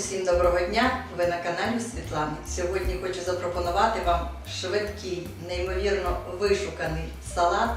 Усім доброго дня! Ви на каналі Світлани. Сьогодні хочу запропонувати вам швидкий, неймовірно вишуканий салат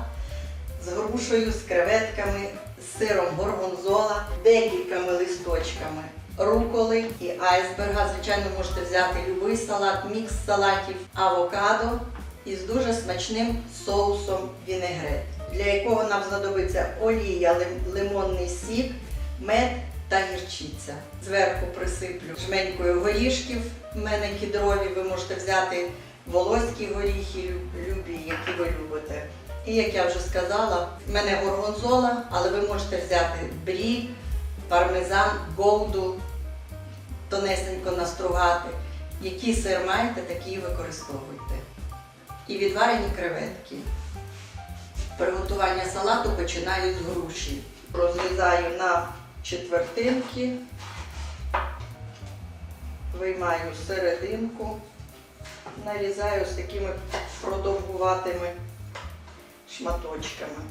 з грушею, з креветками, з сиром горгонзола, декількома листочками руколи і айсберга. Звичайно, можете взяти будь-який салат, мікс салатів, авокадо із дуже смачним соусом вінегрет, для якого нам знадобиться олія, лимонний сік, мед та гірчиця. Зверху присиплю жменькою горішків. У мене кідрові, ви можете взяти волоські горіхи, любі, які ви любите. І як я вже сказала, в мене горгонзола, але ви можете взяти брі, пармезан, голду, тонесенько настругати. Який сир маєте, такий використовуйте. І відварені креветки. Приготування салату починаю з груші. Розрізаю на четвертинки, виймаю серединку, нарізаю з такими продовгуватими шматочками.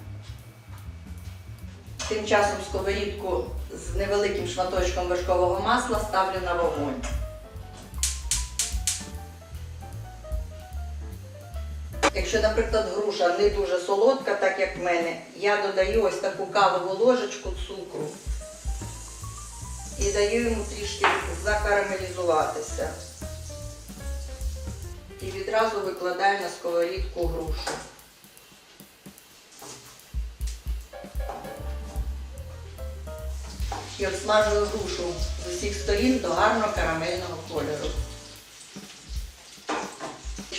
Тим часом сковорідку з невеликим шматочком вершкового масла ставлю на вогонь. Якщо, наприклад, груша не дуже солодка, так як в мене, я додаю ось таку кавову ложечку цукру і даю йому трішки закарамелізуватися. І відразу викладаю на сковорідку грушу. І обсмажую грушу з усіх сторін до гарного карамельного кольору.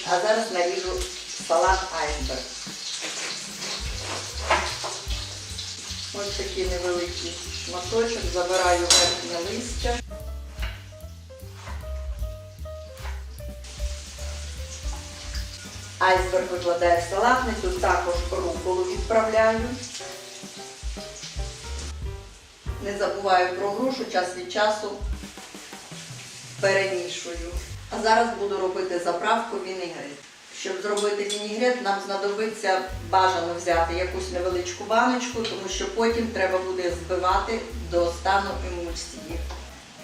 А зараз наріжу салат айсберг. Ось такий невеликий шматочок, забираю верхнє листя. Айсберг викладаю в салатницю, також руколу відправляю. Не забуваю про грушу, час від часу перемішую. А зараз буду робити заправку вінегрет. Щоб зробити вінігрет, нам знадобиться бажано взяти якусь невеличку баночку, тому що потім треба буде збивати до стану емульсії.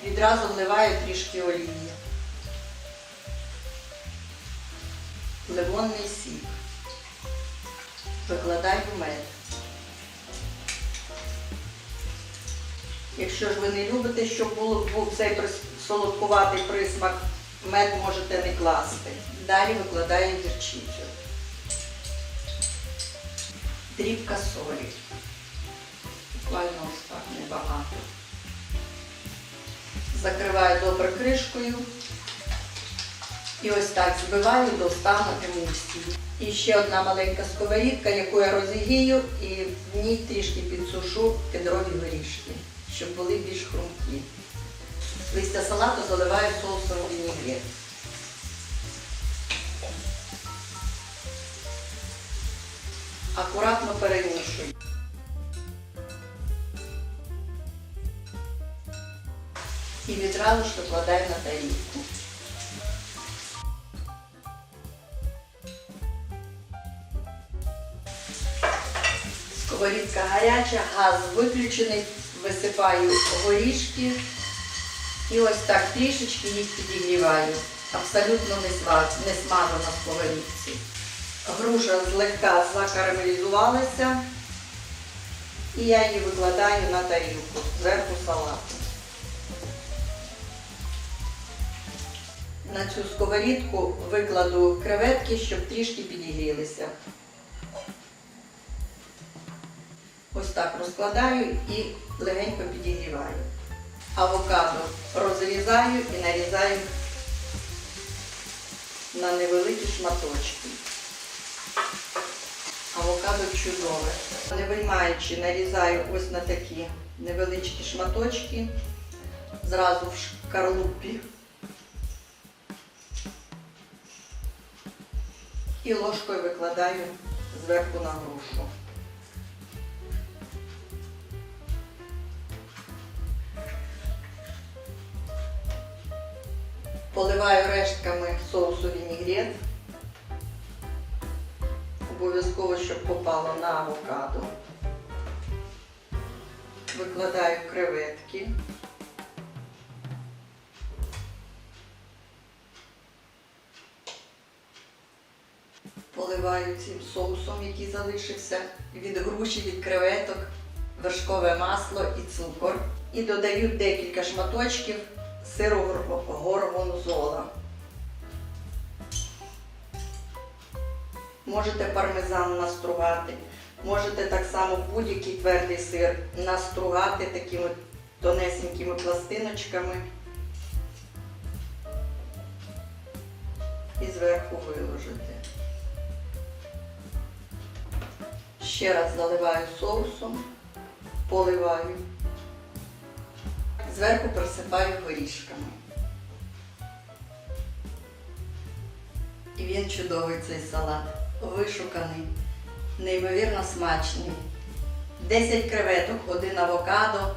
Відразу вливаю трішки олії. Лимонний сік. Викладаю мед. Якщо ж ви не любите, щоб був цей солодкуватий присмак, мед можете не класти. Далі викладаю гірчицю. Дрібка солі. Буквально ось небагато. Закриваю добре кришкою. І ось так збиваю до стану емульсії. І ще одна маленька сковорідка, яку я розігрію, і в ній трішки підсушу кедрові горішки, щоб були більш хрумкі. Листя салату заливаю соусом вінігрет. Акуратно перемішую. І відразу ж викладаю на тарілку. Сковорідка гаряча, газ виключений, висипаю горішки і ось так трішечки їх підігріваю. Абсолютно не, смажу на сковорідці. Груша злегка закарамелізувалася і я її викладаю на тарілку зверху салату. На цю сковорідку викладу креветки, щоб трішки підігрілися. Ось так розкладаю і легенько підігріваю. Авокадо розрізаю і нарізаю на невеликі шматочки. Авокадо чудове. Не виймаючи, нарізаю ось на такі невеличкі шматочки, зразу в шкарлупі. І ложкою викладаю зверху на грушу. Поливаю рештками соусу вінігрет. Обов'язково, щоб попало на авокадо. Викладаю креветки. Поливаю цим соусом, який залишився, від груші, від креветок, вершкове масло і цукор. І додаю декілька шматочків сиру гор- горгонзола. Можете пармезан настругати, можете так само будь-який твердий сир настругати такими тонесенькими пластиночками і зверху виложити. Ще раз заливаю соусом, поливаю, зверху присипаю горішками. І він чудовий цей салат, вишуканий, неймовірно смачний. 10 креветок, один авокадо,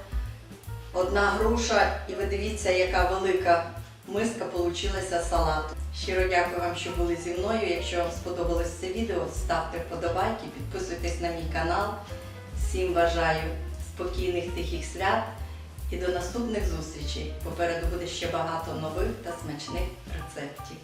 одна груша, і ви дивіться, яка велика миска получилася салату. Щиро дякую вам, що були зі мною. Якщо вам сподобалось це відео, ставте вподобайки, підписуйтесь на мій канал. Всім бажаю спокійних тихих свят і до наступних зустрічей. Попереду буде ще багато нових та смачних рецептів.